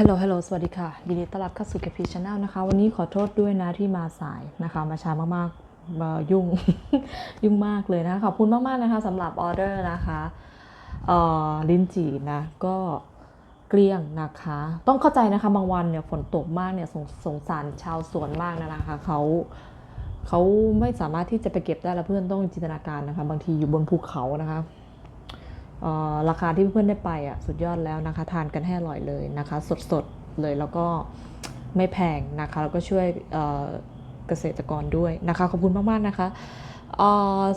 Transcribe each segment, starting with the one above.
ฮัลโหล ฮัลโหล สวัสดีค่ะยินดีต้อนรับเข้าสู่ KP Channel นะคะ วันนี้ขอโทษด้วยนะที่มาสายนะคะ มาช้ามากๆยุ่ง ยุ่งมากเลยนะคะขอบคุณมาก ๆ นะคะสำหรับออเดอร์นะคะเอ่อลิ้นจี่นะ ก็เกลี้ยงนะคะ ต้องเข้าใจนะคะบางวันเนี่ยฝนตกมากเนี่ยสงสงสารชาวสวนมากนะคะเขาเขาไม่สามารถที่จะไปเก็บได้แล้วเพื่อนต้องจินตนาการนะคะ บางทีอยู่บนภูเขานะคะ ราคาที่เพื่อนๆได้ไปอะสุดยอดแล้วนะคะ ทานกันให้อร่อยเลยนะคะ สดๆเลยแล้วก็ไม่แพงนะคะ แล้วก็ช่วยเกษตรกรด้วยนะคะ ขอบคุณมากๆนะคะ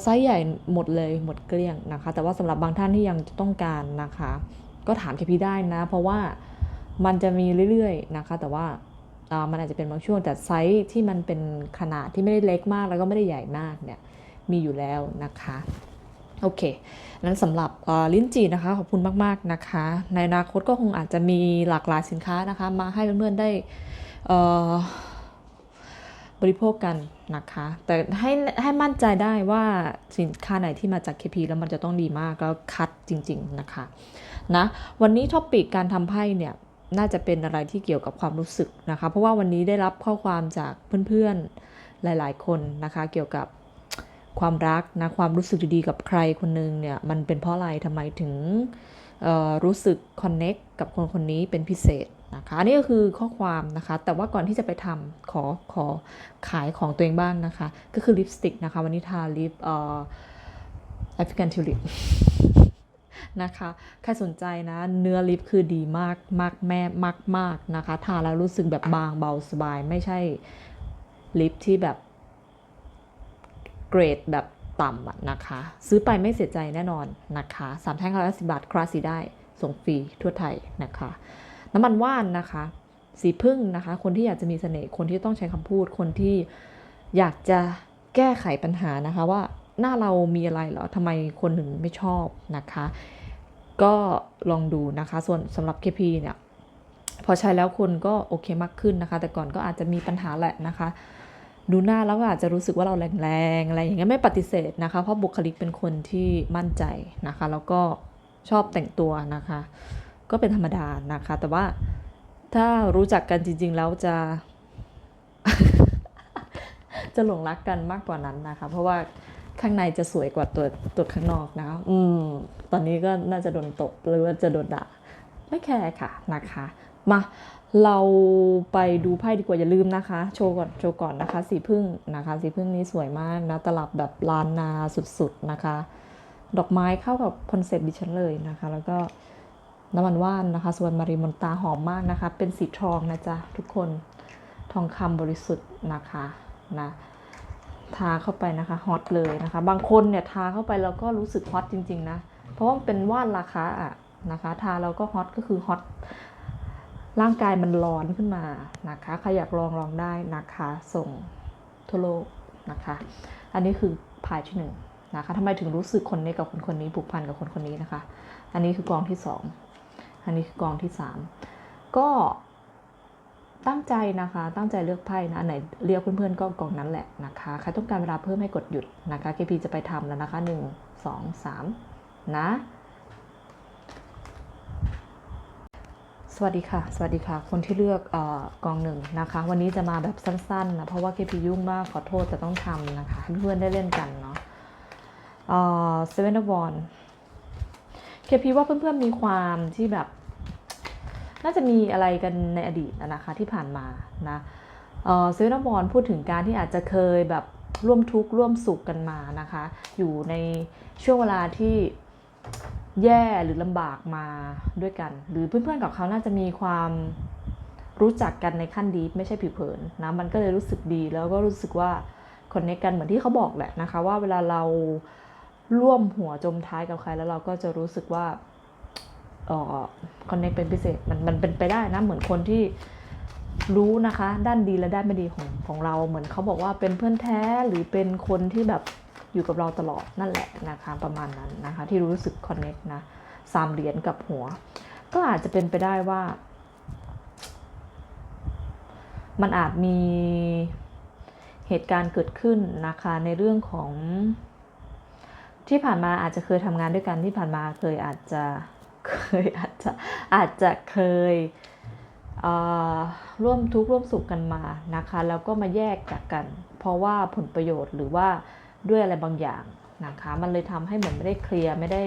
ไซส์ใหญ่หมดเลยหมดเกลี้ยงนะคะ แต่ว่าสำหรับบางท่านที่ยังต้องการนะคะ ก็ถามเคพีได้นะ เพราะว่ามันจะมีเรื่อยๆนะคะ แต่ว่ามันอาจจะเป็นบางช่วงแต่ไซส์ที่มันเป็นขนาดที่ไม่ได้เล็กมากแล้วก็ไม่ได้ใหญ่มากเนี่ยมีอยู่แล้วนะคะ โอเค นั้นสำหรับลิ้นจี่นะคะ ขอบคุณมาก ๆ นะคะ ในอนาคตก็คงอาจจะมีหลากหลายสินค้านะคะ มาให้เพื่อนๆได้บริโภคกันนะคะ แต่ให้ให้มั่นใจได้ว่าสินค้าไหนที่มาจาก KP แล้วมันจะต้องดีมากแล้วคัดจริง ๆ นะคะนะวันนี้ท็อปิกการทำไพ่เนี่ยน่าจะเป็นอะไรที่เกี่ยวกับความรู้สึกนะคะ เพราะว่าวันนี้ได้รับข้อความจากเพื่อนๆหลาย ๆ คนนะคะ เกี่ยวกับ ความรักนะความรู้สึกดีๆกับใครคนหนึ่งเนี่ยมันเป็นเพราะอะไรทำไมถึงรู้สึกคอนเน็กกับคนคนนี้เป็นพิเศษนะคะอันนี้ก็คือข้อความนะคะ แต่ว่าก่อนที่จะไปทำขอขอขายของตัวเองบ้างนะคะ ก็คือลิปสติกนะคะ วันนี้ทาลิปเอ่อแอฟริกันทิวลิปนะคะใครสนใจนะ เนื้อลิปคือดีมากมากแม่มากมากๆนะคะ ทาแล้วรู้สึกแบบบางเบาสบาย ไม่ใช่ลิปที่แบบ เกรดแบบต่ำอะนะคะ ซื้อไปไม่เสียใจแน่นอนนะคะสามแท่งร้อยสิบบาทคลาสสีได้ส่งฟรีทั่วไทยนะคะ น้ำมันว่านนะคะ สีพึ่งนะคะ คนที่อยากจะมีเสน่ห์คนที่ต้องใช้คำพูดคนที่อยากจะแก้ไขปัญหานะคะว่าหน้าเรามีอะไรเหรอทำไมคนถึงไม่ชอบนะคะ ก็ลองดูนะคะ ส่วนสำหรับ KP เนี่ยพอใช้แล้วคนก็โอเคมากขึ้นนะคะ แต่ก่อนก็อาจจะมีปัญหาแหละนะคะ ดูหน้าแล้วก็อาจจะรู้สึกว่าเราแรงๆอะไรอย่างเงี้ยไม่ปฏิเสธนะคะ เพราะบุคลิกเป็นคนที่มั่นใจนะคะ แล้วก็ชอบแต่งตัวนะคะ ก็เป็นธรรมดานะคะ แต่ว่าถ้ารู้จักกันจริง ๆ แล้วจะจะหลงรักกันมากกว่านั้นนะคะ เพราะว่าข้างในจะสวยกว่าตัวตัวข้างนอกนะคะอืม ตอนนี้ก็น่าจะโดนตบหรือว่าจะโดนด่า ไม่แคร์ค่ะนะคะ มา เราไปดูไพ่ดีกว่าอย่าลืมนะคะ โชว์ก่อนโชว์ก่อนนะคะ สีพึ่งนะคะสีพึ่งนี้สวยมากนะตลับแบบลานนาสุดๆนะคะ ดอกไม้เข้ากับคอนเซ็ปต์ดิฉันเลยนะคะ แล้วก็น้ำมันว่านนะคะส่วนมารีมอนตาหอมมากนะคะ เป็นสีทองนะจ๊ะทุกคนทองคำบริสุทธิ์นะคะนะทาเข้าไปนะคะฮอตเลยนะคะ บางคนเนี่ยทาเข้าไปแล้วก็รู้สึกฮอตจริง ๆ นะ เพราะว่ามันเป็นว่านราคาอะนะคะ ทาแล้วก็ฮอตก็คือฮอต ร่างกายมันร้อนขึ้นมานะคะ ใครอยากลองลองได้นะคะ ส่งทั่วโลกนะคะ อันนี้คือพายที่หนึ่งนะคะทำไมถึงรู้สึกคนนี้กับคนคนนี้ผูกพันกับคนคนนี้นะคะ อันนี้คือกองที่สองอันนี้คือกองที่สามก็ตั้งใจนะคะ ตั้งใจเลือกไพ่นะ อันไหนเรียกเพื่อนๆก็กองนั้นแหละนะคะ ใครต้องการเวลาเพิ่มให้กดหยุดนะคะ KP จะไปทำแล้วนะคะหนึ่งสองสามนะ วัสดีค่ะ สวัสดีค่ะ คนที่เลือกอกองหนึ่งนะคะ วันนี้จะมาแบบสั้นๆนะ เพราะว่าเคพียุ่งมาก ขอโทษแต่ต้องทำนะคะ เพื่อนๆได้เล่นกันเนาะเซเว่นวอนเคพีว่าเพื่อนๆมีความที่แบบ น่าจะมีอะไรกันในอดีตนะคะที่ผ่านมานะเซเว่นวอนพูดถึงการที่อาจจะเคยแบบร่วมทุกข์ร่วมสุขกันมานะคะ อยู่ในช่วงเวลาที่ แย่หรือลำบากมาด้วยกัน หรือเพื่อนๆกับเขาน่าจะมีความรู้จักกันในขั้นดีไม่ใช่ผิวเผินนะมันก็เลยรู้สึกดีแล้วก็รู้สึกว่าคนในกันเหมือนที่เขาบอกแหละนะคะ ว่าเวลาเราร่วมหัวจมท้ายกับใครแล้วเราก็จะรู้สึกว่าออคอนเนคเป็นพิเศษมันมันเป็นไปได้นะเหมือนคนที่รู้นะคะ ด้านดีและด้านไม่ดีของของเราเหมือนเขาบอกว่าเป็นเพื่อนแท้หรือเป็นคนที่แบบ อยู่กับเราตลอดนั่นแหละนะคะประมาณนั้นนะคะที่รู้สึกคอนเน็กนะสามเหรียญกับหัว ก็อาจจะเป็นไปได้ว่า มันอาจมีเหตุการณ์เกิดขึ้นนะคะในเรื่องของที่ผ่านมาอาจจะเคยทำงานด้วยกันที่ผ่านมาเคยอาจจะเคยอาจจะอาจจะเคยเร่วมทุกข์ร่วมสุขกันมานะคะ แล้วก็มาแยกจากกัน เพราะว่าผลประโยชน์หรือว่า ด้วยอะไรบางอย่างนะคะ มันเลยทำให้เหมือนไม่ได้เคลียร์ไม่ได้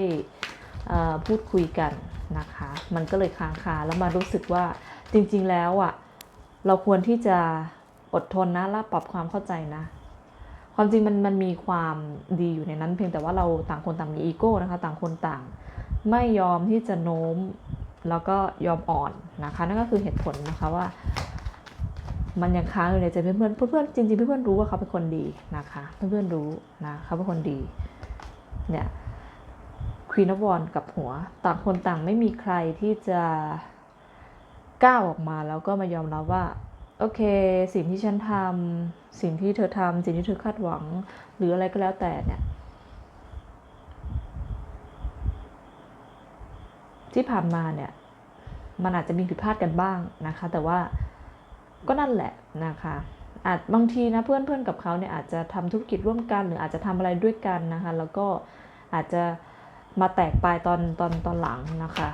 พูดคุยกันนะคะ มันก็เลยค้างคาแล้วมารู้สึกว่าจริงๆแล้วอะ่ะเราควรที่จะอดทนนะและปรับความเข้าใจนะ ความจริงมันมันมีความดีอยู่ในนั้น เพียงแต่ว่าเราต่างคนต่างมีอีโก้นะคะ ต่างคนต่าง ไม่ยอมที่จะโน้มแล้วก็ยอมอ่อนนะคะ นั่นก็คือเหตุผลนะคะว่า มันยังค้างอยู่ในใจเพื่อนๆเพื่อนๆจริงๆเพื่อนๆรู้ว่าเขาเป็นคนดีนะคะ เพื่อนๆรู้นะเขาเป็นคนดีเนี่ยควีนอวอนกับหัว ต่างคนต่างไม่มีใครที่จะก้าวออกมาแล้วก็มายอมรับว่าโอเค สิ่งที่ฉันทำสิ่งที่เธอทำสิ่งที่เธอคาดหวัง หรืออะไรก็แล้วแต่เนี่ย ที่ผ่านมาเนี่ย มันอาจจะมีผิดพลาดกันบ้างนะคะ แต่ว่า ก็นั่นแหละนะคะอาจบางทีนะเพื่อนเพื่อนกับเขาเนี่ยอาจจะทำธุรกิจร่วมกัน หรืออาจจะทำอะไรด้วยกันนะคะ แล้วก็อาจจะมาแตกปลายตอนตอนตอนหลังนะคะ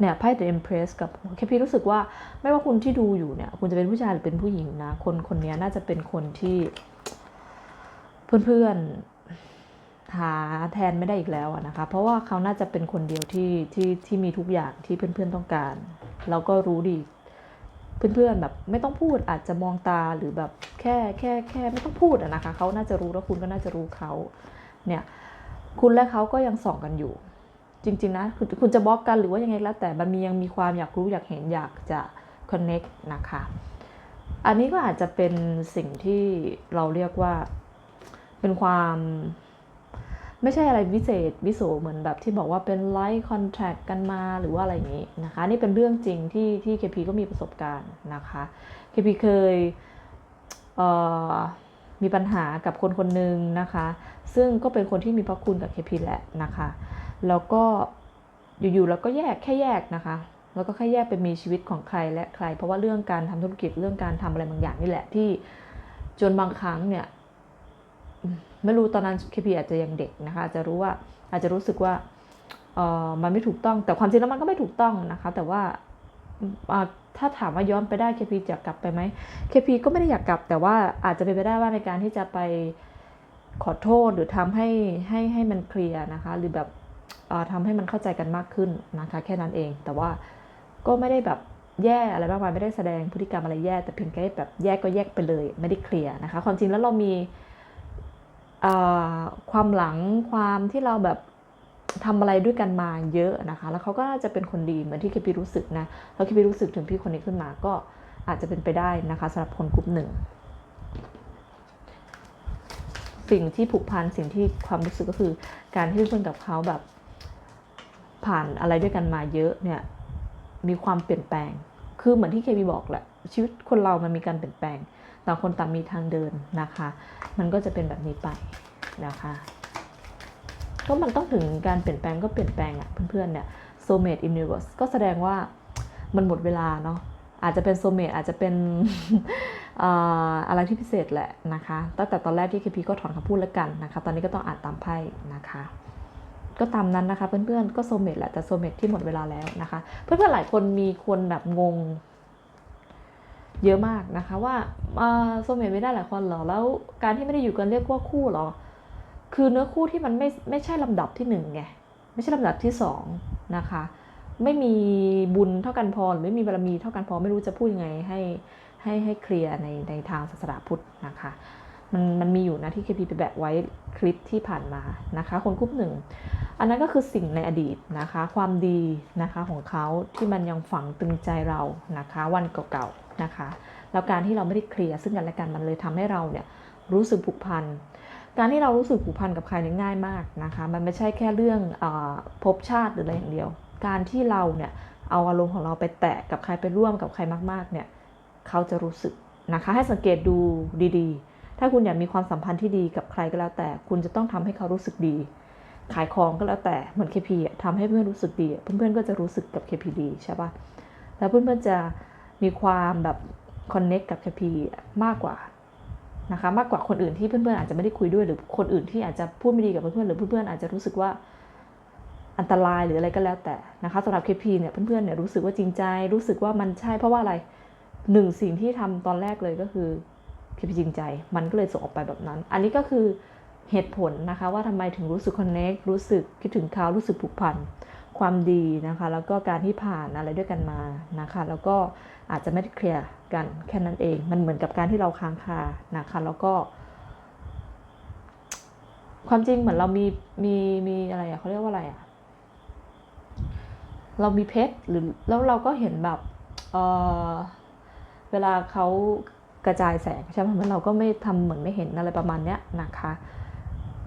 เนี่ยไพ่ The Empress กับแค่พี่รู้สึกว่าไม่ว่าคุณที่ดูอยู่เนี่ย คุณจะเป็นผู้ชายหรือเป็นผู้หญิงนะ คนคนนี้น่าจะเป็นคนที่ เพื่อนๆ หาแทนไม่ได้อีกแล้วนะคะ เพราะว่าเขาน่าจะเป็นคนเดียวที่ที่ที่มีทุกอย่างที่เพื่อนๆต้องการ แล้วก็รู้ดี เพื่อนๆแบบไม่ต้องพูดอาจจะมองตาหรือแบบแค่แค่แค่ไม่ต้องพูดนะคะเขาน่าจะรู้แล้วคุณก็น่าจะรู้เขาเนี่ยคุณและเขาก็ยังส่องกันอยู่ จริงๆนะคคุณจะบล็อกกันหรือว่ายังไงแล้วแต่มันมียังมีความอยากรู้อยากเห็นอยากจะ connect นะคะอันนี้ก็อาจจะเป็นสิ่งที่เราเรียกว่าเป็นความ ไม่ใช่อะไรวิเศษวิโสเหมือนแบบที่บอกว่าเป็นไลฟ์คอนแท c กันมาหรือว่าอะไรอย่างนี้นะคะนี่เป็นเรื่องจริงที่ที่ KP ก็มีประสบการณ์นะคะ KP เคยเมีปัญหากับคนคนหนึ่งนะคะ ซึ่งก็เป็นคนที่มีพระคุณกับ KP แหละนะคะ แล้วก็อยู่ๆแล้วก็แยกแค่แยกนะคะ แล้วก็แค่แยกไปมีชีวิตของใครและใคร เพราะว่าเรื่องการทำธุรกิจเรื่องการทำอะไรบางอย่างนี่แหละที่จนบางครั้งเนี่ย ไม่รู้ตอนนั้น KP อาจจะยังเด็กนะคะอาจจะรู้ว่าอาจจะรู้สึกว่าเออมันไม่ถูกต้องแต่ความจริงแล้วมันก็ไม่ถูกต้องนะคะ แต่ว่าถ้าถามว่าย้อนไปได้ KP จะกลับไปไหม KP ก็ไม่ได้อยากกลับ แต่ว่าอาจจะเป็นไปได้ว่าในการที่จะไปขอโทษหรือทำให้ให้ให้มันเคลียร์นะคะ หรือแบบอ่าทำให้มันเข้าใจกันมากขึ้นนะคะ แค่นั้นเอง แต่ว่าก็ไม่ได้แบบแย่อะไรมากมายไม่ได้แสดงพฤติกรรมอะไรแย่ แต่เพียงแค่แบบแยกก็แยกไปเลย ไม่ได้เคลียร์นะคะ ความจริงแล้วเรามี ความหลังความที่เราแบบทำอะไรด้วยกันมาเยอะนะคะ แล้วเขาก็น่าจะเป็นคนดีเหมือนที่เคปีรู้สึกนะแล้วเคปีรู้สึกถึงพี่คนนี้ขึ้นมาก็อาจจะเป็นไปได้นะคะสำหรับคนกลุ่มหนึ่งสิ่งที่ผูกพันสิ่งที่ความรู้สึกก็คือ การที่เพื่อนกับเขาแบบผ่านอะไรด้วยกันมาเยอะเนี่ยมีความเปลี่ยนแปลง คือเหมือนที่เคบีบอกแหละชีวิตคนเรามันมีการเปลี่ยนแปลง ต่างคนต่างมีทางเดินนะคะ มันก็จะเป็นแบบนี้ไปนะคะ ก็มันต้องถึงการเปลี่ยนแปลงก็เปลี่ยนแปลงอะเพื่อนๆเนี่ย soulmate universe ก็แสดงว่ามันหมดเวลาเนาะอาจจะเป็น soulmate อาจจะเป็นอะไรที่พิเศษแหละนะคะ ตั้งแต่ตอนแรกที่เคพีก็ถอนคำพูดแล้วกันนะคะ ตอนนี้ก็ต้องอ่านตามไพ่นะคะ ก็ตามนั้นนะคะเพื่อนๆก็โซเมตแหละแต่โซเมตที่หมดเวลาแล้วนะคะ เพื่อนๆหลายคนมีคนแบบงง เยอะมากนะคะว่าโซเมตไม่ได้หลายคนเหรอ แล้วการที่ไม่ได้อยู่กันเรียกว่าคู่เหรอ คือเนื้อคู่ที่มันไม่ไม่ใช่ลำดับที่หนึ่งไงไม่ใช่ลำดับที่สองนะคะไม่มีบุญเท่ากันพอหรือไม่มีบารมีเท่ากันพอไม่รู้จะพูดยังไงให้ให้ให้เคลียร์ในในทางศาสนาพุทธนะคะมันมันมีอยู่นะที่เคพีไปแบกไว้คลิปที่ผ่านมานะคะ คนกลุ่มหนึ่ง อันนั้นก็คือสิ่งในอดีตนะคะ ความดีนะคะของเขาที่มันยังฝังตึงใจเรานะคะ วันเก่าๆ นะคะ แล้วการที่เราไม่ได้เคลียร์ซึ่งกันและกันมันเลยทำให้เราเนี่ยรู้สึกผูกพัน การที่เรารู้สึกผูกพันกับใครเนี่ยง่ายมากนะคะ มันไม่ใช่แค่เรื่องอภพชาติหรืออะไรอย่างเดียว การที่เราเนี่ยเอาอารมณ์ของเราไปแตะกับใครไปร่วมกับใครมากๆเนี่ยเขาจะรู้สึกนะคะ ให้สังเกตดูดีๆ ถ้าคุณอยากมีความสัมพันธ์ที่ดีกับใครก็แล้วแต่ คุณจะต้องทำให้เขารู้สึกดี ขายของก็แล้วแต่เหมือน KP อะทำให้เพื่อนรู้สึกดี เพื่อนๆก็จะรู้สึกกับ KP ดีใช่ป่ะ แล้วเพื่อนๆจะ มีความแบบคอนเน็กกับ KP มากกว่านะคะมากกว่าคนอื่นที่เพื่อนๆอาจจะไม่ได้คุยด้วยหรือคนอื่นที่อาจจะพูดไม่ดีกับเพื่อนๆหรือเพื่อนๆอาจจะรู้สึกว่าอันตรายหรืออะไรก็แล้วแต่นะคะสำหรับ KP เนี่ยเพื่อนๆเนี่ยรู้สึกว่าจริงใจ รู้สึกว่ามันใช่เพราะว่าอะไรหนึ่งสิ่งที่ทำตอนแรกเลยก็คือ KP จริงใจ มันก็เลยส่งออกไปแบบนั้น อันนี้ก็คือเหตุผลนะคะว่าทำไมถึงรู้สึกคอนเน็กรู้สึกคิดถึงเขารู้สึกผูกพัน ความดีนะคะ แล้วก็การที่ผ่านอะไรด้วยกันมานะคะ แล้วก็อาจจะไม่ได้เคลียร์กันแค่นั้นเอง มันเหมือนกับการที่เราค้างคานะคะ แล้วก็ ความจริงเหมือนเรามีมีมีอะไรอะเขาเรียกว่าอะไรอะเรามีเพชรหรือแล้วเราก็เห็นแบบเออเวลาเขากระจายแสงใช่ไหมเหมือนเราก็ไม่ทำเหมือนไม่เห็นอะไรประมาณเนี้ยนะคะ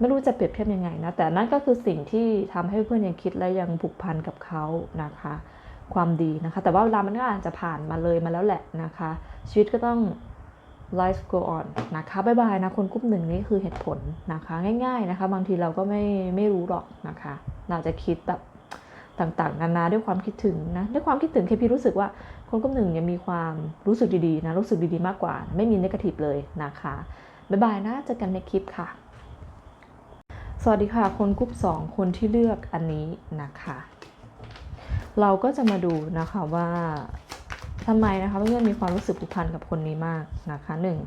ไม่รู้จะเปรียบเทียบยังไงนะ แต่นั่นก็คือสิ่งที่ทำให้เพื่อนยังคิดและยังผูกพันกับเขานะคะ ความดีนะคะ แต่ว่าเวลามันก็อาจจะผ่านมาเลยมาแล้วแหละนะคะ ชีวิตก็ต้อง life go on นะคะบายบายนะ คนกลุ่มหนึ่งนี่คือเหตุผลนะคะ ง่ายๆนะคะ บางทีเราก็ไม่ไม่รู้หรอกนะคะ เราจะคิดแบบต่างๆ นานาด้วยความคิดถึงนะ ด้วยความคิดถึงเคพีรู้สึกว่าคนกลุ่มหนึ่งเนี่ยมีความรู้สึกดีๆนะ รู้สึกดีๆมากกว่า ไม่มีนกาทีฟเลยนะคะบายบายนะเจอกันในคลิปค่ะ สวัสดีค่ะ คนกลุ่มสองคนที่เลือกอันนี้นะคะ เราก็จะมาดูนะคะว่าทำไมนะคะเพื่อนมีความรู้สึกผูกพันกับคนนี้มากนะคะหนึ่ง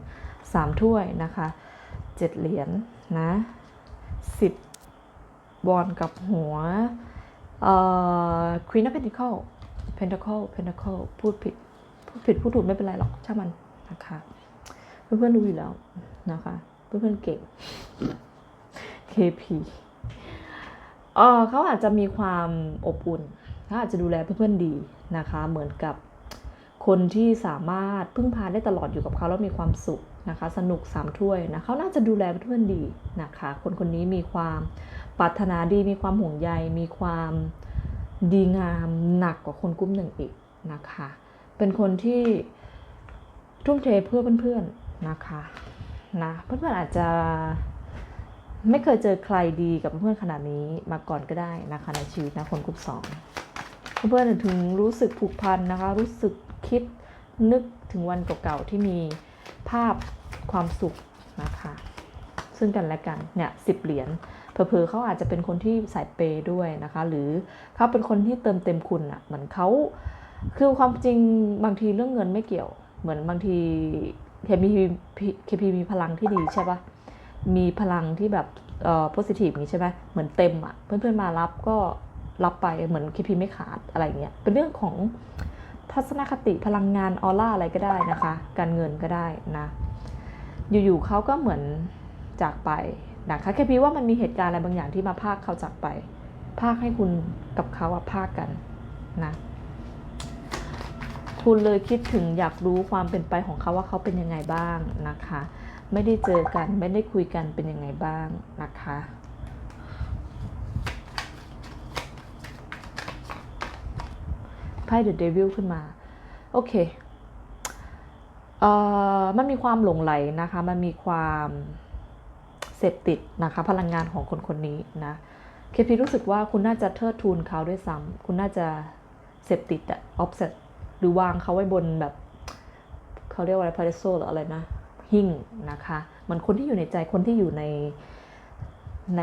สามถ้วยนะคะเจ็ดเหรียญนะสิบบอลกับหัวเอ่อ Queen of Pentacle Pentacle Pentacle พูดผิด พูดผิดพูดถูกไม่เป็นไรหรอกช่างมันนะคะ เพื่อนๆรู้อยู่แล้วนะคะ เพื่อนๆเก่ง KP เออเขาอาจจะมีความอบอุ่นเขาอาจจะดูแลเพื่อนๆดีนะคะ เหมือนกับคนที่สามารถพึ่งพาได้ตลอดอยู่กับเขาแล้วมีความสุขนะคะ สนุกสามถ้วยนะเขาน่าจะดูแลเพื่อนๆดีนะคะ คนคนนี้มีความปรารถนาดี มีความห่วงใย มีความดีงามหนักกว่าคนกลุ่มหนึ่งอีกนะคะ เป็นคนที่ทุ่มเทเพื่อเพื่อนๆนะคะนะเพื่อนๆอาจจะ ไม่เคยเจอใครดีกับเพื่อนขนาดนี้มาก่อนก็ได้นะคะในชีวิตนะคนกลุ่มสองเพื่อนถึงรู้สึกผูกพันนะคะ รู้สึกคิดนึกถึงวันเก่าๆที่มีภาพความสุขนะคะ ซึ่งกันและกันเนี่ยสิบเหรียญเผลอๆเขาอาจจะเป็นคนที่สายเปย์ด้วยนะคะ หรือเขาเป็นคนที่เติมเต็มคุณอะ่ะเหมือนเขาคือความจริงบางทีเรื่องเงินไม่เกี่ยว เหมือนบางทีเคมีเคพีมีพลังที่ดีใช่ปะ มีพลังที่แบบเอ่อ positive อย่างนี้ใช่ไหมเหมือนเต็มอะ่ะเพื่อนๆมารับก็รับไปเหมือนคีพีไม่ขาดอะไรเงี้ยเป็นเรื่องของทัศนคติพลังงานออร่าอะไรก็ได้นะคะ การเงินก็ได้นะ อยู่ๆเขาก็เหมือนจากไปนะคะแค่พีว่ามันมีเหตุการณ์อะไรบางอย่างที่มาพากเขาจากไปพากให้คุณกับเขาอะพากกันนะคุณเลยคิดถึงอยากรู้ความเป็นไปของเขาว่าเขาเป็นยังไงบ้างนะคะ ไม่ได้เจอกันไม่ได้คุยกันเป็นยังไงบ้างนะคะไพ่เดอะเดวิลขึ้นมา โอเคเอ่อมันมีความหลงไหลนะคะ มันมีความเสพติดนะคะ พลังงานของคนคนนี้นะเคพีรู้สึกว่าคุณน่าจะเทิดทูนเขาด้วยซ้ำคุณน่าจะเสพติดอะออฟเซตหรือวางเขาไว้บนแบบเขาเรียกว่าอะไรพาราโซหรืออะไรนะ หิ่งนะคะเหมันคนที่อยู่ในใจคนที่อยู่ในใน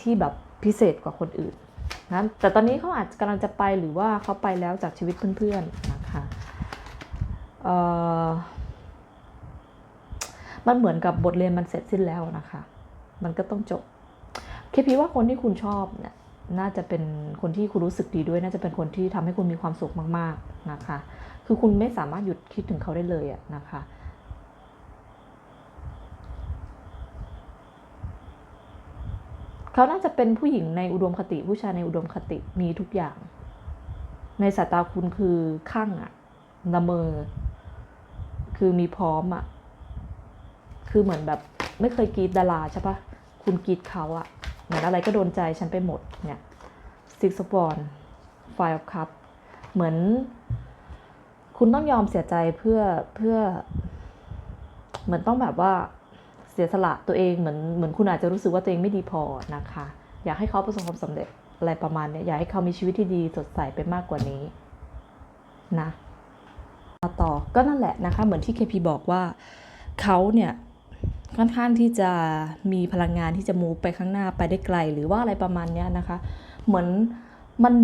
ที่แบบพิเศษกว่าคนอื่นนะแต่ตอนนี้เขาอาจจะกำลังจะไปหรือว่าเขาไปแล้วจากชีวิตเพื่อนๆนะคะเออมันเหมือนกับบทเรียนมันเสร็จสิ้นแล้วนะคะ มันก็ต้องจบเคพีว่าคนที่คุณชอบเนี่ยน่าจะเป็นคนที่คุณรู้สึกดีด้วย น่าจะเป็นคนที่ทำให้คุณมีความสุขมาก ๆนะคะ คือคุณไม่สามารถหยุดคิดถึงเขาได้เลยอะนะคะ เขาน่าจะเป็นผู้หญิงในอุดมคติ ผู้ชายในอุดมคติมีทุกอย่าง ในสายตาคุณคือข้างอะละเมอ คือมีพร้อมอะคือเหมือนแบบไม่เคยกรีดดาราใช่ปะคุณกรีดเขาอะเหมือนอะไรก็โดนใจฉันไปหมดเนี่ยซิกซ์บอลไฟ of cup เหมือน คุณต้องยอมเสียใจเพื่อเพื่อ เหมือนต้องแบบว่า เสียสละตัวเองเหมือนเหมือนคุณอาจจะรู้สึกว่าตัวเองไม่ดีพอนะคะ อยากให้เขาประสบความสำเร็จอะไรประมาณเนี้ยอยากให้เขามีชีวิตที่ดีสดใสไปมากกว่านี้นะมาต่อก็นั่นแหละนะคะ เหมือนที่เคพีบอกว่าเขาเนี่ยค่อนข้างที่จะมีพลังงานที่จะมูไปข้างหน้าไปได้ไกล หรือว่าอะไรประมาณเนี้ยนะคะ เหมือนมัน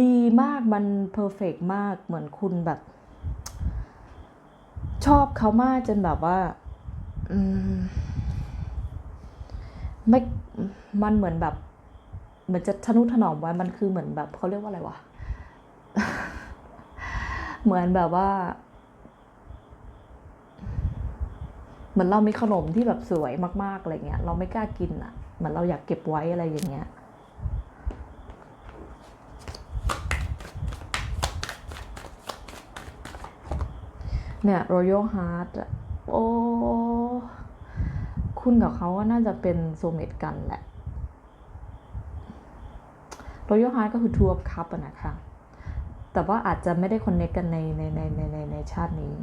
ดีมากมันเพอร์เฟกมากเหมือนคุณแบบ ชอบเขามากจนแบบว่า ไม่มันเหมือนแบบเหมือนจะทนุถนอมไว้มันคือเหมือนแบบเขาเรียกว่าอะไรวะ เหมือนแบบว่า เหมือนเรามีขนมที่แบบสวยมาก ๆ อะไรเงี้ย เราไม่กล้ากินอะ เหมือนเราอยากเก็บไว้อะไรอย่างเงี้ยเนี่ย Royal Heart อะ โอ้คุณกับเขาก็น่าจะเป็นโซเมตกันแหละ Royal Heart ก็คือ Two of Cup อะนะคะ แต่ว่าอาจจะไม่ได้คอนเนคกันในในในในในในชาตินี้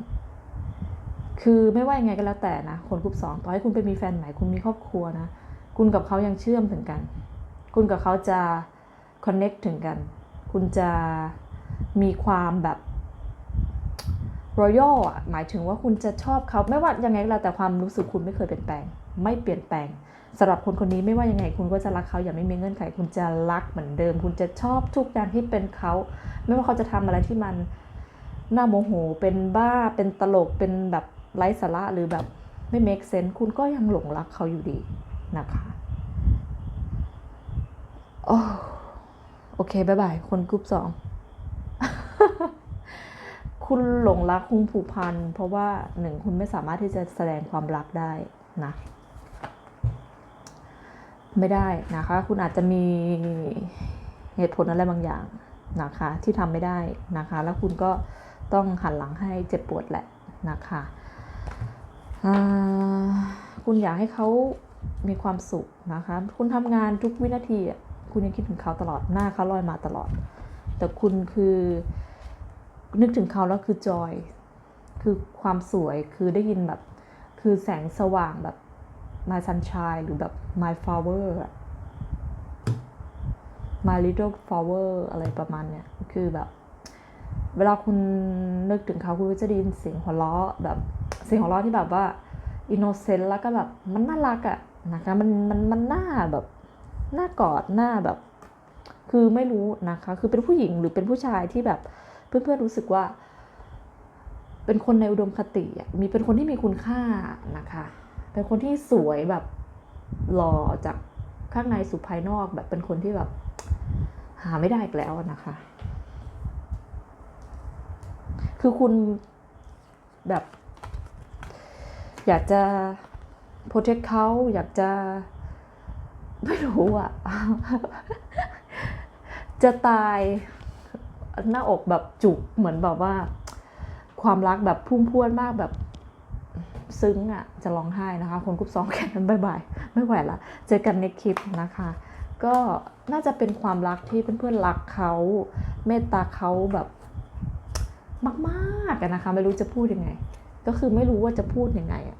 คือไม่ว่ายังไงก็แล้วแต่นะ คนกลุ่มสองต่อให้คุณไปมีแฟนใหม่คุณมีครอบครัวนะ คุณกับเขายังเชื่อมถึงกัน คุณกับเขาจะคอนเน c t ถึงกัน คุณจะมีความแบบ รอยัลอะหมายถึงว่าคุณจะชอบเขาไม่ว่ายังไงก็แล้วแต่ความรู้สึกคุณไม่เคยเปลี่ยนแปลง ไม่เปลี่ยนแปลงสำหรับคนคนนี้ไม่ว่ายังไงคุณก็จะรักเขาอย่างไม่มีเงื่อนไข คุณจะรักเหมือนเดิม คุณจะชอบทุกอย่างที่เป็นเขา ไม่ว่าเขาจะทำอะไรที่มันน่าโมโห เป็นบ้าเป็นตลกเป็นแบบไร้สาระหรือแบบไม่ make sense คุณก็ยังหลงรักเขาอยู่ดีนะคะโอ้โอเคบายบาย คนกรุ๊ปสอง คุณหลงรักคุณผูกพัน เพราะว่าหนึ่งคุณไม่สามารถที่จะแสดงความรักได้นะไม่ได้นะคะ คุณอาจจะมีเหตุผลอะไรบางอย่างนะคะ ที่ทำไม่ได้นะคะ แล้วคุณก็ต้องหันหลังให้เจ็บปวดแหละนะคะคุณอยากให้เขามีความสุขนะคะ คุณทำงานทุกวินาทีคุณยังคิดถึงเขาตลอดหน้าเขาลอยมาตลอด แต่คุณคือ นึกถึงเขาแล้วคือจอย คือความสวยคือได้ยินแบบ คือแสงสว่างแบบ my sunshine หรือแบบ my flower my little flower อะไรประมาณเนี้ยคือแบบ เวลาคุณนึกถึงเขาคุณก็จะได้ยินเสียงหัวเราะแบบเสียงหัวเราะที่แบบว่า innocent แล้วก็แบบมันน่ารักอะนะคะมันมันมันน่าแบบน่ากอดหน้าแบบ คือไม่รู้นะคะ คือเป็นผู้หญิงหรือเป็นผู้ชายที่แบบ เพื่อนๆรู้สึกว่า เป็นคนในอุดมคติอะมีเป็นคนที่มีคุณค่านะคะ เป็นคนที่สวยแบบหล่อจากข้างในสู่ภายนอกแบบเป็นคนที่แบบ หาไม่ได้อีกแล้วนะคะ คือคุณแบบ อยากจะโปรเทคเขาอยากจะ ไม่รู้อะจะตาย หน้าอกแบบจุกเหมือนแบบว่า ความรักแบบพุ่งพวดมากแบบซึ้งอะจะร้องไห้นะคะ คนกรุ๊ปสองแค่นั้นบายบายไม่ไหวละเจอกันในคลิปนะคะ ก็น่าจะเป็นความรักที่เพื่อนๆรักเขาเมตตาเขาแบบมากๆอะนะคะ ไม่รู้จะพูดยังไง ก็คือไม่รู้ว่าจะพูดยังไงอะ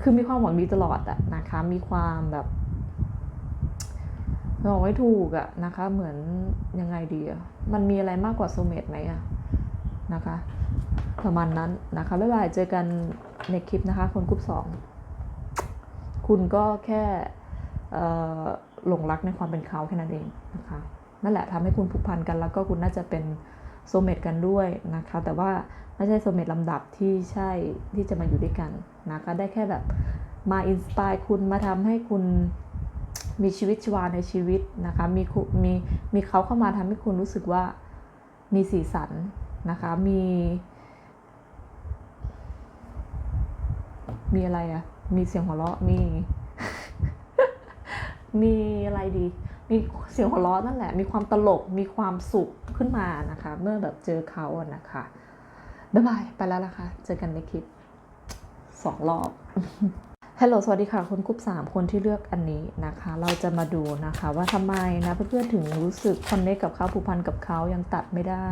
คือมีความหวังดีตลอดอะนะคะ มีความแบบ บอกไม่ถูกอะนะคะ เหมือนยังไงดีอะมันมีอะไรมากกว่าโซเมตไหมอะนะคะประมาณนั้นนะคะบ๊ายบายเจอกันในคลิปนะคะ คนกรุ๊ปสองคุณก็แค่หลงรักในความเป็นเขาแค่นั้นเองนะคะนั่นแหละทำให้คุณผูกพันกันแล้วก็คุณน่าจะเป็นโซเมตกันด้วยนะคะ แต่ว่าไม่ใช่โซเมตลำดับที่ใช่ที่จะมาอยู่ด้วยกันนะคะได้แค่แบบมาอินสปายคุณมาทำให้คุณ มีชีวิตชีวาในชีวิตนะคะมีคุมีมีเขาเข้ามาทำให้คุณรู้สึกว่ามีสีสันนะคะมี มีอะไรอะมีเสียงหัวเราะมีมีอะไรดี มีเสียงหัวเราะนั่นแหละ มีความตลก มีความสุขขึ้นมานะคะ เมื่อแบบเจอเขาอะนะคะ บ๊ายบาย ไปแล้วนะคะ เจอกันในคลิปสองรอบ ฮัลโหลสวัสดีค่ะ คนกรุ๊ปสามคนที่เลือกอันนี้นะคะ เราจะมาดูนะคะว่าทำไมนะเพื่อนๆถึงรู้สึกคอนเนคกับเขาผูกพันกับเขายังตัดไม่ได้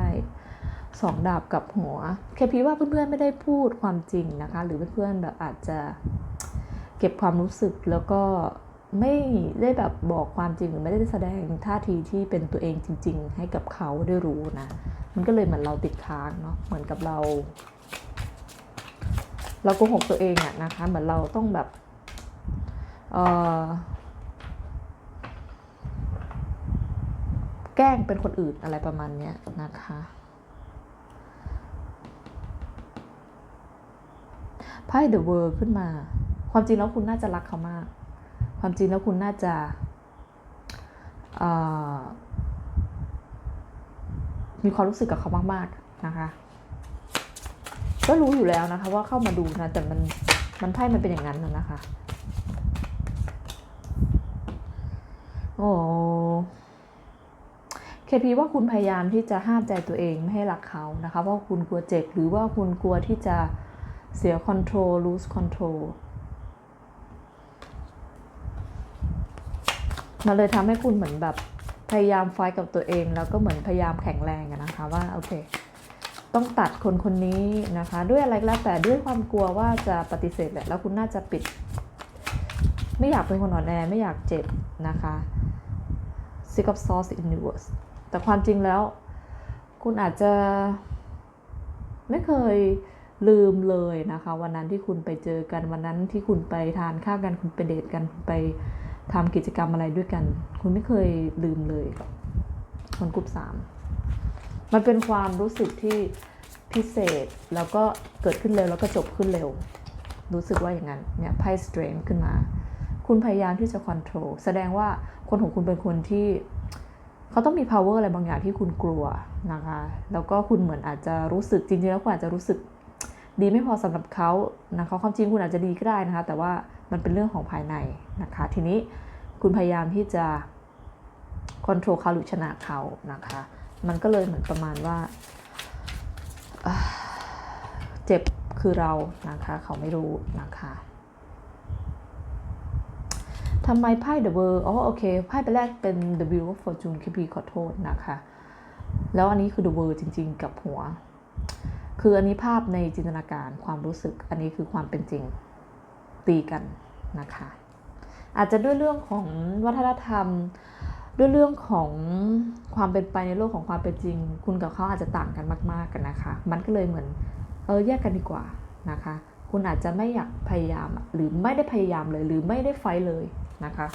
สองดาบกับหัวแค่พีว่าเพื่อนๆไม่ได้พูดความจริงนะคะ หรือเพื่อนๆแบบอาจจะเก็บความรู้สึกแล้วก็ไม่ได้แบบบอกความจริงหรือไม่ได้แสดงท่าทีที่เป็นตัวเองจริง ๆ ให้กับเขาได้รู้นะ มันก็เลยเหมือนเราติดค้างเนาะเหมือนกับเรา เราโกหกตัวเองอะนะคะเหมือนเราต้องแบบเออแกล้งเป็นคนอื่นอะไรประมาณเนี้ยนะคะ ไพ่ The World ขึ้นมา ความจริงแล้วคุณน่าจะรักเขามาก ความจริงแล้วคุณน่าจะมีความรู้สึกกับเขามาก ๆ นะคะ ก็รู้อยู่แล้วนะคะ ว่าเข้ามาดูนะ แต่มันมันไพ่มันเป็นอย่างนั้นนะนะคะ โอ้เคพีว่าคุณพยายามที่จะห้ามใจตัวเองไม่ให้รักเขานะคะเพราะคุณกลัวเจ็บหรือว่าคุณกลัวที่จะเสีย control lose control มันเลยทำให้คุณเหมือนแบบพยายามไฟกับตัวเอง แล้วก็เหมือนพยายามแข็งแรงอะนะคะว่าโอเค ต้องตัดคนคนนี้นะคะ ด้วยอะไรก็แล้วแต่ด้วยความกลัวว่าจะปฏิเสธแหละแล้วคุณน่าจะปิด ไม่อยากเป็นคนอ่อนแอไม่อยากเจ็บนะคะ sick of sauce in universe แต่ความจริงแล้ว คุณอาจจะไม่เคยลืมเลยนะคะ วันนั้นที่คุณไปเจอกันวันนั้นที่คุณไปทานข้าวกันคุณไปเดทกันคุณไปทำกิจกรรมอะไรด้วยกัน คุณไม่เคยลืมเลยคนกลุ่มสาม มันเป็นความรู้สึกที่พิเศษแล้วก็เกิดขึ้นเร็วแล้วก็จบขึ้นเร็ว รู้สึกว่าอย่างนั้นเนี่ยไพ่ strength ขึ้นมา คุณพยายามที่จะ control แสดงว่าคนของคุณเป็นคนที่เขาต้องมี power อะไรบางอย่างที่คุณกลัวนะคะ แล้วก็คุณเหมือนอาจจะรู้สึกจริงๆแล้วคุณอาจจะรู้สึกดีไม่พอสำหรับเขานะคะความจริงคุณอาจจะดีก็ได้นะคะ แต่ว่ามันเป็นเรื่องของภายในนะคะ ทีนี้คุณพยายามที่จะ control เขาหรือชนะเขานะคะ มันก็เลยเหมือนประมาณว่าเจ็บคือเรานะคะ เขาไม่รู้นะคะทำไมไพ่ The World อ๋อโอเค ไพ่ไปแรกเป็น The Wheel of Fortune คิปีขอโทษนะคะ แล้วอันนี้คือ The World จริง ๆ กับหัว คืออันนี้ภาพในจินตนาการความรู้สึก อันนี้คือความเป็นจริงตีกันนะคะ อาจจะด้วยเรื่องของวัฒนธรรม ด้วยเรื่องของความเป็นไปในโลกของความเป็นจริง คุณกับเขาอาจจะต่างกันมาก ๆกันนะคะ มันก็เลยเหมือนเออแยกกันดีกว่านะคะ คุณอาจจะไม่อยากพยายามหรือไม่ได้พยายามเลยหรือไม่ได้ไฟเลยนะคะ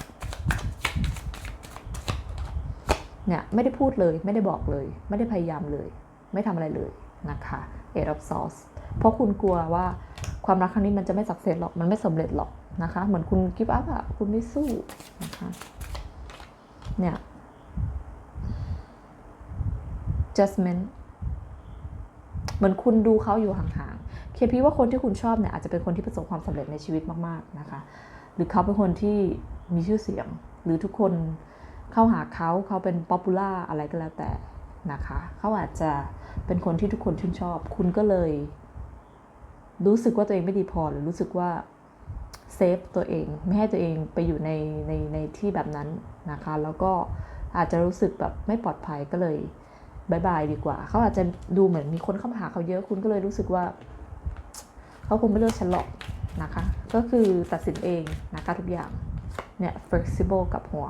เนี่ยไม่ได้พูดเลยไม่ได้บอกเลย ไม่ได้พยายามเลย ไม่ทำอะไรเลยนะคะ eight of swords เพราะคุณกลัวว่าความรักครั้งนี้มันจะไม่สักเซสหรอกมันไม่สำเร็จหรอกนะคะ เหมือนคุณกิฟต์อัพอะคุณไม่สู้นะคะ เนี่ย judgment เหมือนคุณดูเขาอยู่ห่างๆ เคพีว่าคนที่คุณชอบเนี่ยอาจจะเป็นคนที่ประสบความสำเร็จในชีวิตมากๆนะคะ หรือเขาเป็นคนที่มีชื่อเสียง หรือทุกคนเข้าหาเขาเขาเป็นป๊อปปูล่าอะไรก็แล้วแต่นะคะ เขาอาจจะเป็นคนที่ทุกคนชื่นชอบ คุณก็เลย รู้สึกว่าตัวเองไม่ดีพอหรือรู้สึกว่า เซฟตัวเอง ไม่ให้ตัวเองไปอยู่ในในในที่แบบนั้นนะคะ แล้วก็อาจจะรู้สึกแบบไม่ปลอดภัยก็เลยบายบายดีกว่า เขาอาจจะดูเหมือนมีคนเข้ามาหาเขาเยอะคุณก็เลยรู้สึกว่า เขาคงไม่เลือกฉันหรอกนะคะ ก็คือตัดสินเองนะคะทุกอย่าง เนี่ย flexible กับหัว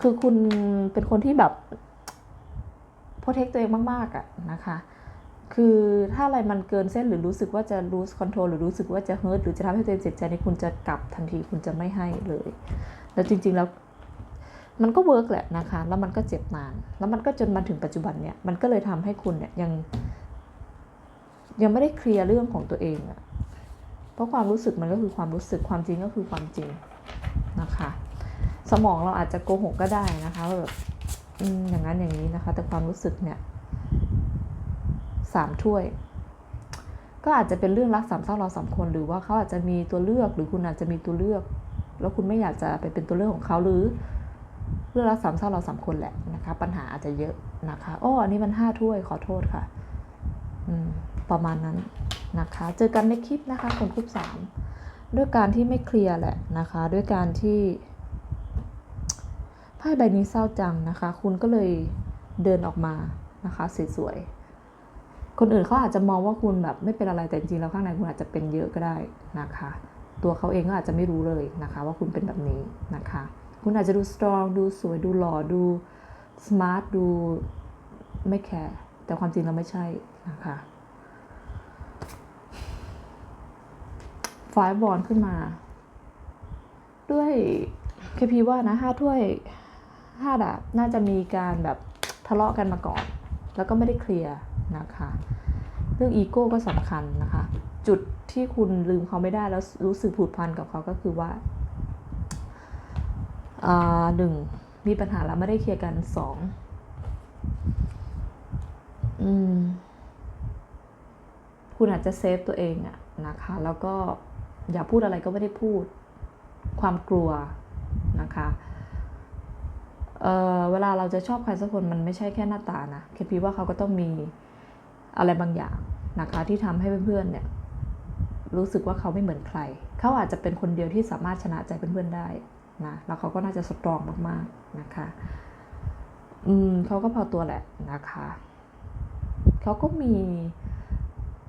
คือคุณเป็นคนที่แบบ protect ตัวเองมาก ๆอะนะคะ คือถ้าอะไรมันเกินเส้นหรือรู้สึกว่าจะ lose control หรือรู้สึกว่าจะ hurt หรือจะทำให้ตัวเองเจ็บใจนี่คุณจะกลับทันทีคุณจะไม่ให้เลย แล้วจริง ๆ แล้วมันก็เวิร์กแหละนะคะ แล้วมันก็เจ็บนาน แล้วมันก็จนมาถึงปัจจุบันเนี่ย มันก็เลยทำให้คุณเนี่ยยัง ยังไม่ได้เคลียร์เรื่องของตัวเองอะเพราะความรู้สึกมันก็คือความรู้สึก ความจริงก็คือความจริงนะคะ สมองเราอาจจะโกหกก็ได้นะคะแบบอย่างนั้นอย่างนี้นะคะ แต่ความรู้สึกเนี่ย สามถ้วย ก็อาจจะเป็นเรื่องรักสามเศร้าเราสามคน หรือว่าเขาอาจจะมีตัวเลือกหรือคุณอาจจะมีตัวเลือก แล้วคุณไม่อยากจะไปเป็นตัวเลือกของเขาหรือเรื่องรักสามเศร้าเราสามคนแหละนะคะ ปัญหาอาจจะเยอะนะคะอ้ออันนี้มันห้าถ้วยขอโทษค่ะอืมประมาณนั้นนะคะ เจอกันในคลิปนะคะคนกลุ่มสามด้วยการที่ไม่เคลียร์แหละนะคะ ด้วยการที่ไพ่ใบนี้เศร้าจังนะคะ คุณก็เลยเดินออกมานะคะสวยๆ คนอื่นเขาอาจจะมองว่าคุณแบบไม่เป็นอะไรแต่จริงๆแล้วข้างในคุณอาจจะเป็นเยอะก็ได้นะคะ ตัวเขาเองก็อาจจะไม่รู้เลยนะคะ ว่าคุณเป็นแบบนี้นะคะ คุณอาจจะดูสตรองดูสวยดูหล่อดูสมาร์ทดูไม่แคร์แต่ความจริงเราไม่ใช่นะคะไฟบอลขึ้นมา ด้วยเคพีว่านะห้าถ้วยห้าดาบน่าจะมีการแบบทะเลาะกันมาก่อน แล้วก็ไม่ได้เคลียร์ นะคะ เรื่องอีโก้ก็สำคัญนะคะ จุดที่คุณลืมเขาไม่ได้แล้วรู้สึกผูกพันกับเขาก็คือว่าอ่าหนึ่งมีปัญหาแล้วไม่ได้เคลียร์กันสองอคุณอาจจะเซฟตัวเองอะนะคะ แล้วก็อย่าพูดอะไรก็ไม่ได้พูด ความกลัวนะคะเเวลาเราจะชอบใครสักคนมันไม่ใช่แค่หน้าตานะแค่พีว่าเขาก็ต้องมี อะไรบางอย่างนะคะที่ทำให้เพื่อนๆเนี่ยรู้สึกว่าเขาไม่เหมือนใคร เขาอาจจะเป็นคนเดียวที่สามารถชนะใจเพื่อนๆได้นะแล้วเขาก็น่าจะสตรองมากๆนะคะอืมเขาก็พอตัวแหละนะคะเขาก็มี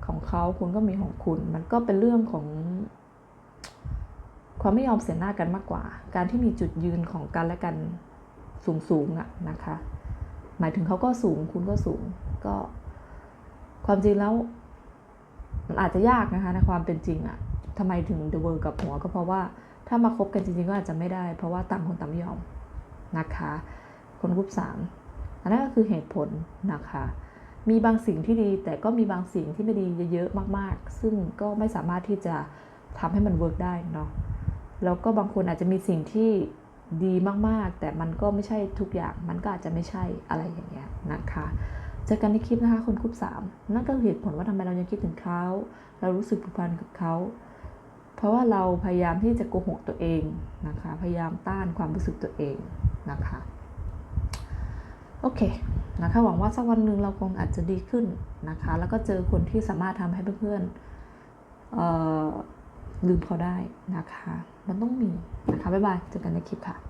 ของเขาคุณก็มีของคุณ มันก็เป็นเรื่องของ ความไม่ยอมเสียหน้ากันมากกว่า การที่มีจุดยืนของกันและกันสูงสูงๆอะนะคะ หมายถึงเขาก็สูงคุณก็สูง ก็ ความจริงแล้ว มันอาจจะยากนะคะในความเป็นจริงอะทำไมถึงเดอะเวิร์กับหัวก็เพราะว่าถ้ามาคบกันจริงๆก็อาจจะไม่ได้ เพราะว่าต่างคนต่างไม่ยอมนะคะ คนกรุ๊ปสามอันนั้นก็คือเหตุผลนะคะ มีบางสิ่งที่ดีแต่ก็มีบางสิ่งที่ไม่ดีเยอะๆมาก ๆ ซึ่งก็ไม่สามารถที่จะทำให้มันเวิร์กได้เนาะแล้วก็บางคนอาจจะมีสิ่งที่ดีมากๆ แต่มันก็ไม่ใช่ทุกอย่าง มันก็อาจจะไม่ใช่อะไรอย่างเงี้ยนะคะ เจอกันในคลิปนะคะคนคุปสามนั่นก็เหตุผลว่าทำไมเรายังคิดถึงเขา เรารู้สึกผูกพันกับเขา เพราะว่าเราพยายามที่จะโกหกตัวเองนะคะ พยายามต้านความรู้สึกตัวเองนะคะ โอเคนะคะหวังว่าสักวันหนึ่งเราคงอาจจะดีขึ้นนะคะ แล้วก็เจอคนที่สามารถทำให้เพื่อนๆลืมเขาได้นะคะ มันต้องมีนะคะบ๊ายบายเจอกันในคลิปค่ะ